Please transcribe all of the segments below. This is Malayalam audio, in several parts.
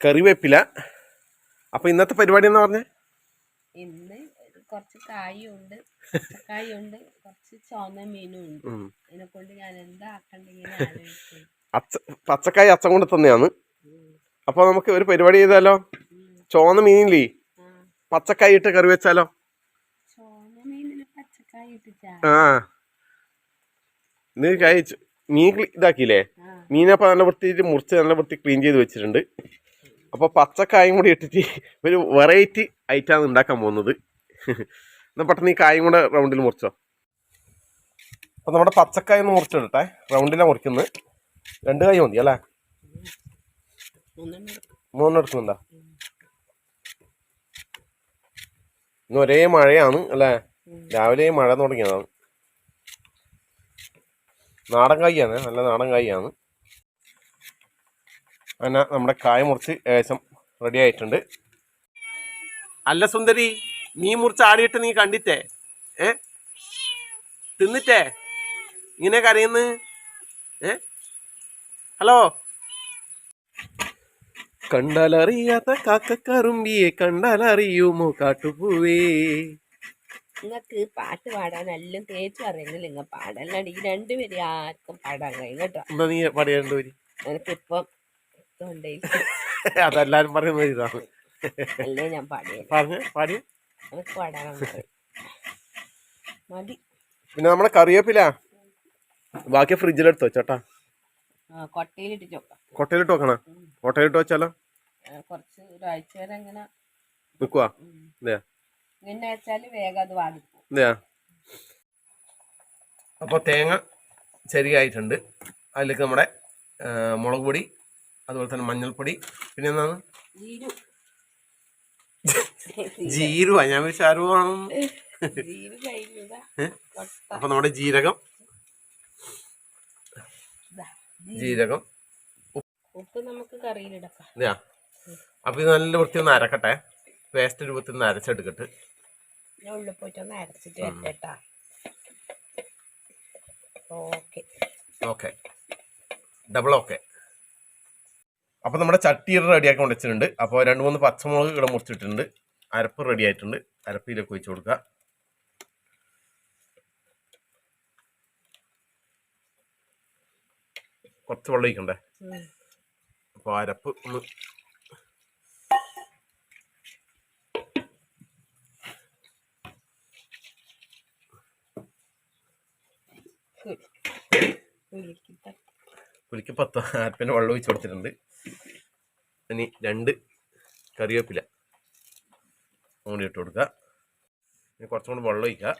കറിവേപ്പില. അപ്പൊ ഇന്നത്തെ പരിപാടി എന്ന് പറഞ്ഞേ? ഇന്ന് കുറച്ച് കായുണ്ട്. കായുണ്ട് കുറച്ച് ചോന്ന മീനും ഉണ്ട്. ഇതിനെ കൊണ്ട് ഞാൻ എന്താ ആക്കണ്ടെങ്കിൽ അച്ച പച്ചക്കായ അച്ഛൻ കൊണ്ട് തന്നെയാണ്. അപ്പൊ നമുക്ക് ഒരു പരിപാടി ചെയ്താലോ? ചോന്ന മീനില്ലേ? പച്ചക്കായ ഇട്ട് കറി വെച്ചാലോ? ആ. നീ കഴിച്ചു മീൻ ഇതാക്കിയില്ലേ? മീനെ മീനപ്പോൾ നല്ല വൃത്തിയിട്ട് മുറിച്ച് നല്ല വൃത്തി ക്ലീൻ ചെയ്ത് വെച്ചിട്ടുണ്ട്. അപ്പോൾ പച്ചക്കായും കൂടി ഇട്ടിട്ട് ഒരു വെറൈറ്റി ഐറ്റാണ് ഉണ്ടാക്കാൻ പോകുന്നത്. എന്നാൽ പെട്ടെന്ന് ഈ കായും കൂടെ റൗണ്ടിൽ മുറിച്ചോ. അപ്പോൾ നമ്മുടെ പച്ചക്കായ ഒന്ന് മുറിച്ചെടുട്ടെ റൗണ്ടിലാണ് മുറിക്കുന്നത് രണ്ട് കായ മതി അല്ലേ? മൂന്നെടുക്കുന്നുണ്ടോ ഇന്ന് ഒരേ മഴയാണ് അല്ലേ. രാവിലെ മഴ തുടങ്ങിയതാണ്. നാടൻ കായാണ്. നല്ല നാടൻ കായാണ്. അങ്ങനെ നമ്മുടെ കായ മുറിച്ച് ഏകദേശം റെഡി ആയിട്ടുണ്ട്. അല്ല സുന്ദരി നീ മുറിച്ച് ആടിയിട്ട് നീ കണ്ടിട്ടേ? ഏ? തിന്നിട്ടേ? ഇങ്ങനെ കരയുന്ന്? ഏ? ഹലോ? കണ്ടാലറിയാത്ത കാക്കക്കറുമ്പിയെ കണ്ടാലറിയുമോ കാട്ടുപൂവേ? നിങ്ങക്ക് പാട്ട് പാടാൻ എല്ലാം തേച്ചു അറിയുന്നില്ല നിങ്ങൾ പാടല്ലാണ്ട് ഈ രണ്ടുപേരും ആർക്കും പാടാൻ കഴിയും കേട്ടോ. നീ പാടിയ രണ്ടുപേര്? എനിക്കിപ്പം തൊണ്ടയിൽ അതെല്ലാരും പറയുന്ന ഇതാണ്. അല്ലേ ഞാൻ പാടിയത്? പറഞ്ഞ പാടിയ എനിക്ക് പാടാനൊന്നും മതി. പിന്നെ നമ്മളെ കറിവേപ്പില ബാക്കി ഫ്രിഡ്ജിലെടുത്ത് വെച്ചോട്ടാ. കൊട്ടയിലിട്ട് വെക്കണം കൊട്ടയിലിട്ട് വെക്കണ? കൊട്ടയിലിട്ട് വെച്ചാലോ? കുറച്ച് ഒരാഴ്ച വരെ അങ്ങനെ നിക്കുവാ. ഇങ്ങനെ വെച്ചാൽ വേഗം അത് വാടിപ്പോ അപ്പോൾ തേങ്ങ ശരിയായിട്ടുണ്ട് അതിലേക്ക് നമ്മുടെ മുളക് പൊടി അതുപോലെ തന്നെ മഞ്ഞൾപ്പൊടി. പിന്നെ എന്താണ് ജീരു. ജീരുവാ. ഞാൻ വിഷാരുവാണ് അപ്പൊ നമ്മുടെ ജീരകം. ജീരകം. ഉപ്പ് നമുക്ക് കറിയിലിടക്കാം. അപ്പൊ ഇത് നല്ല വൃത്തി ഒന്ന് അരക്കട്ടെ. പേസ്റ്റ് രൂപത്തിൽ നിന്ന് അരച്ചെടുക്കട്ട്. ഉള്ളിൽ പോയിട്ട് ഒന്ന് അരച്ചിട്ട് വരട്ടെട്ടാ ഓക്കെ. ഓക്കെ. ഡബിൾ ഓക്കെ അപ്പോൾ നമ്മുടെ ചട്ടി റെഡിയാക്കി കൊണ്ടുവച്ചിട്ടുണ്ട് അപ്പോൾ രണ്ട് മൂന്ന് പച്ചമുളക് ഇവിടെ മുറിച്ചിട്ടുണ്ട് അരപ്പ് റെഡി ആയിട്ടുണ്ട്. അരപ്പിലേക്ക് ഒഴിച്ചു കൊടുക്കുക. കുറച്ച് വെള്ളം ഒഴിക്കണ്ടേ? അപ്പോൾ അരപ്പ് ഒന്ന് പുലിക്ക് പത്ത്. അരപ്പിന്റെ വെള്ളം ഒഴിച്ചു കൊടുത്തിട്ടുണ്ട്. ഇനി രണ്ട് കറിവേപ്പില അങ്ങോട്ട് ഇട്ട് കൊടുക്കുക. ഇനി കുറച്ചും കൂടി വെള്ളം ഒഴിക്കുക.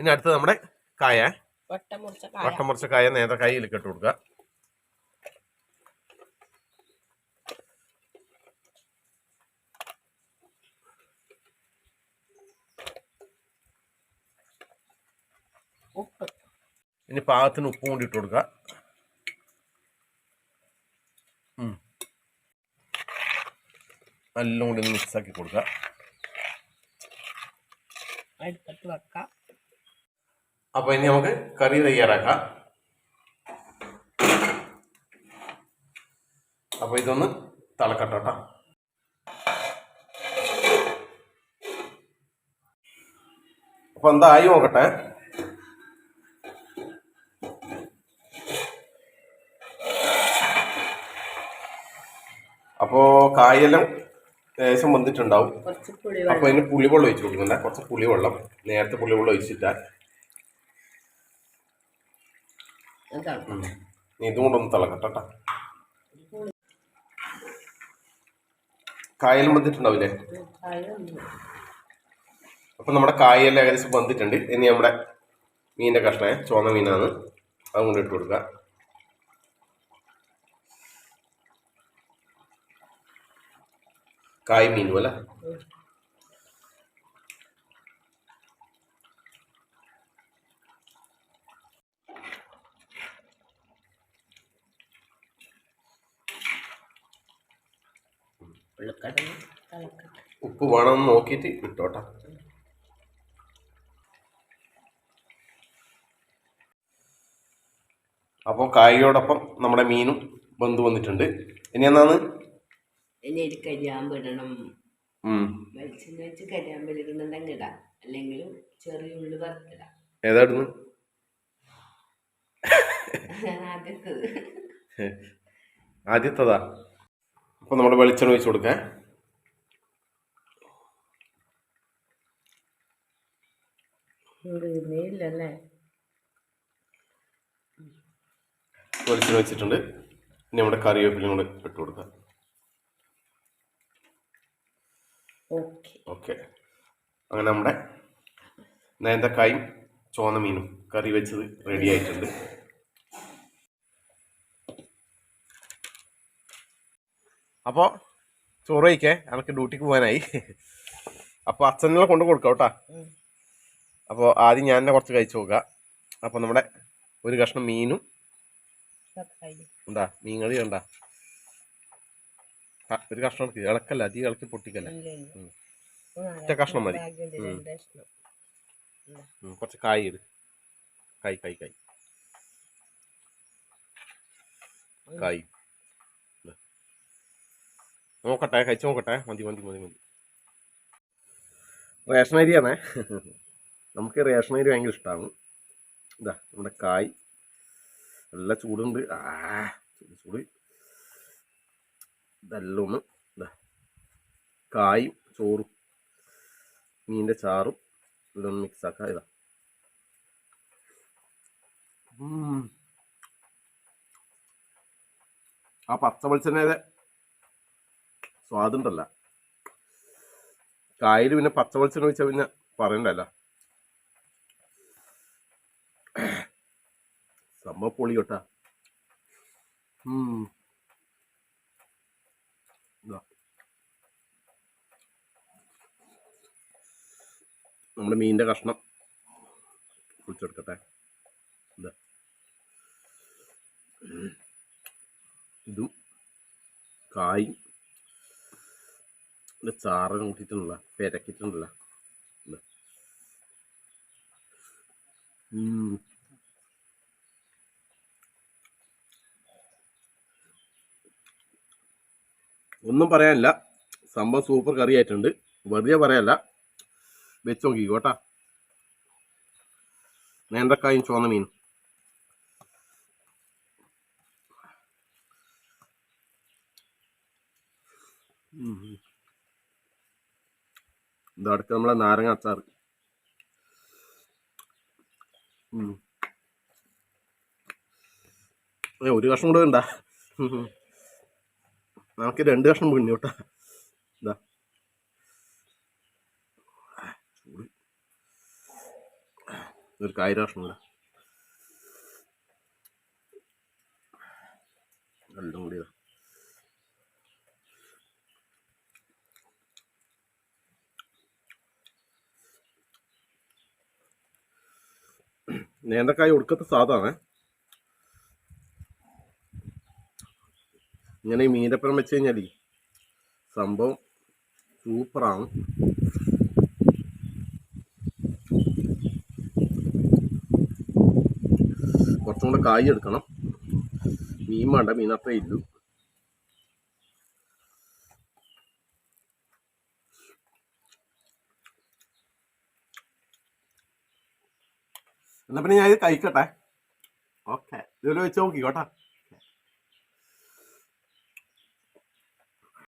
ഇനി അടുത്ത് നമ്മുടെ കായ. വട്ട മുറിച്ച കായ. വട്ടം മുറിച്ച കായ നേരെ കയ്യിലേക്ക് ഇട്ട് കൊടുക്കുക. ഉപ്പ്. ഇനി പാകത്തിന് ഉപ്പ് കൂടി ഇട്ട് കൊടുക്കുക നല്ല കൂടി ഒന്ന് മിക്സ് ആക്കി കൊടുക്കുക അടുപ്പത്ത് വെക്കാം. അപ്പോൾ ഇനി നമുക്ക് കറി തയ്യാറാക്കാം. അപ്പോൾ ഇതൊന്ന് തിളക്കട്ടെ കേട്ടോ. അപ്പോൾ എന്തായി നോക്കട്ടെ. അപ്പോൾ കായെല്ലാം ലേശം വന്നിട്ടുണ്ടാവും. അപ്പോൾ അതിന് പുളിവെള്ളം ഒഴിച്ച് കൊടുക്കുന്നുണ്ട്. കുറച്ച് പുളിവെള്ളം നേരത്തെ പുളിവെള്ളം ഒഴിച്ചിട്ടാൽ ഇതും കൊണ്ടൊന്ന് തിളക്കട്ടെ ട്ടാ. കായലും വന്നിട്ടുണ്ടാവില്ലേ? അപ്പൊ അപ്പം നമ്മുടെ കായെല്ലാം ഏകദേശം വന്നിട്ടുണ്ട്. ഇനി നമ്മുടെ മീനിന്റെ കഷ്ണേ ചുവന്ന മീനാണ്. അതും കൊണ്ട് ഇട്ട് കൊടുക്കുക. ഉം. ഉള്ളിക്കടന്ന് തിളക്കട്ടെ ഉപ്പ് വേണമെന്ന് നോക്കിയിട്ട് ഇട്ടോട്ടെ. അപ്പോൾ കായയോടൊപ്പം നമ്മുടെ മീനും ബന്ധു വന്നിട്ടുണ്ട്. ഇനി എന്നാന്ന് ഇനി ഒരു കരിയാമ്പ് ഇടണം. വെളിച്ചെണ്ണ വെച്ച് കരിയാമ്പ് ഇടുന്നുണ്ടെങ്കിൽ ഇടാം. അല്ലെങ്കിൽ ചെറിയ ഉള്ളി വറുത്തിടാം. ഏതായിരുന്നു ആദ്യത്തതാ. അപ്പൊ നമ്മൾ വെളിച്ചെണ്ണ ഒഴിച്ച് കൊടുക്കാം. ഇല്ലല്ലേ വെളിച്ചെണ്ണ വെച്ചിട്ടുണ്ട്. ഇനി നമ്മുടെ കറിവേപ്പിലും കൂടെ ഇട്ട് കൊടുക്കാം. ഓക്കെ. അങ്ങനെ നമ്മുടെ നേന്തക്കായും ചോന്ന മീനും കറി വെച്ചത് റെഡി ആയിട്ടുണ്ട്. അപ്പോൾ ചോറ് കഴിക്കേ. എനിക്ക് ഡ്യൂട്ടിക്ക് പോകാനായി. അപ്പോൾ അച്ഛനെ കൊണ്ട് കൊടുക്കാം കേട്ടോ. അപ്പോൾ ആദ്യം ഞാൻ തന്നെ കുറച്ച് കഴിച്ചു നോക്കുക അപ്പോൾ നമ്മുടെ ഒരു കഷ്ണം മീനും ഉണ്ടാ? മീൻ കറി ഉണ്ടാ? ഒരു കഷ്ണം ഇളക്കല്ല അധികം ഇളക്കി പൊട്ടിക്കല്ല. ഒറ്റ കഷ്ണം മതി. കുറച്ച് കായ് ഇട്. കായ് കായ് കായ്. കായ്. നോക്കട്ടെ കഴിച്ചു നോക്കട്ടെ. മതി മതി മതി മതി. റേഷൻ അരിയാണേ നമുക്ക് റേഷൻ അരി ഭയങ്കര ഇഷ്ടമാണ് ഇതാ നമ്മുടെ കായ്. നല്ല ചൂടുണ്ട്. ആ ചൂട് ചൂട്. ഇതെല്ലാം ഒന്ന് കായും ചോറും മീനിന്റെ ചാറും ഇതൊന്ന് മിക്സ് ആക്കാം. ഇതാ. ആ പച്ച വെളിച്ചെണ്ണയുടെ സ്വാദുണ്ടല്ല. കായൽ പിന്നെ പച്ച വെളിച്ചെണ്ണ വെച്ചാൽ പിന്നെ പറയണ്ടല്ല. സംഭവം പൊളി കേട്ടാ ഉം. ഇതാ. നമ്മുടെ മീനിന്റെ കഷ്ണം. കുളിച്ചെടുക്കട്ടെ ഇതാ. കായും. ചാറ് കൂട്ടിയിട്ടുണ്ടല്ല. ഉം. ഒന്നും പറയാനില്ല. സംഭവം സൂപ്പർ കറി ആയിട്ടുണ്ട് വെറുതെ പറയാനല്ല. വെച്ച് നോക്കിക്കോ കേട്ടാ. നേന്ത്രക്കായും ചുവന്ന മീൻ ഇതടക്ക് നമ്മളെ നാരങ്ങ അച്ചാർ. ഏ, ഒരു കഷ്ണം കൂടെ ഉണ്ടാ നമുക്ക് രണ്ട് കഷ്ണം പിണ്ണി കേട്ടാ. ഇതാ ചൂട് ഒരു കായിരം കഷ്ണം കൂടെ എല്ലാം കൂടി നേന്ത്രക്കായ ഒടുക്കത്തെ സാധാണ്. ഇങ്ങനെ ഈ മീനപ്പുറം വെച്ച് കഴിഞ്ഞാൽ സംഭവം സൂപ്പറാണ് കുറച്ചും കായ് എടുക്കണം. മീൻ വേണ്ട മീൻ അത്രേ ഇല്ലു എന്നാ പിന്നെ ഞാൻ ഇത് കഴിക്കട്ടെ. ഓക്കെ. ഇതിൽ വെച്ച് നോക്കിക്കോട്ടെ